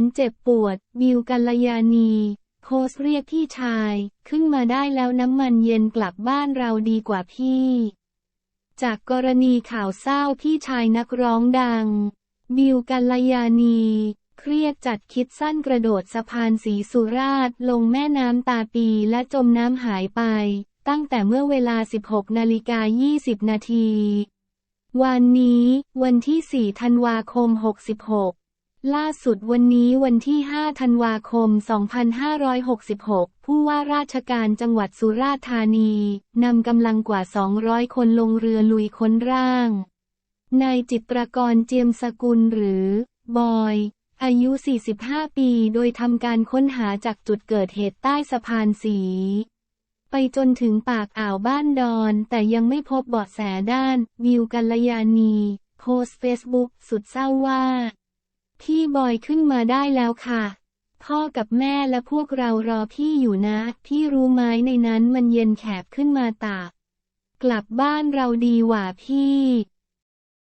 นเจ็บปวด บิวกัลยาณีโพสเรียกพี่ชาย ขึ้นมาได้แล้วน้ำมันเย็นกลับบ้านเราดีกว่าพี่ จากกรณีข่าวเศร้าพี่ชายนักร้องดัง บิวกัลยาณี เครียดจัดคิดสั้นกระโดดสะพานสีสุราษฎร์ลงแม่น้ำตาปีและจมน้ำหายไป ตั้งแต่เมื่อเวลา 16นาฬิกา20 นาที วันนี้ วันที่ 4 ธันวาคม 66 ล่าสุดวันนี้วันที่ 5 ธันวาคม 2566 ผู้ว่าราชการจังหวัดสุราษฎร์ธานี นำกำลังกว่า 200 คนลงเรือลุยค้นร่าง นายจิตรกรเจียมสกุลหรือ บอย อายุ 45 ปี โดยทำการค้นหาจากจุดเกิดเหตุใต้สะพานสี ไปจนถึงปากอ่าวบ้านดอน แต่ยังไม่พบเบาะแสด้าน วิวกัลยาณี โพสเฟซบุ๊กสุดเศร้าว่า พี่บอยขึ้นมาได้แล้วค่ะ พ่อกับแม่และพวกเรารอพี่อยู่นะ พี่รู้ไหมในนั้นมันเย็นแขบขึ้นมาตาก กลับบ้านเราดีหว่าพี่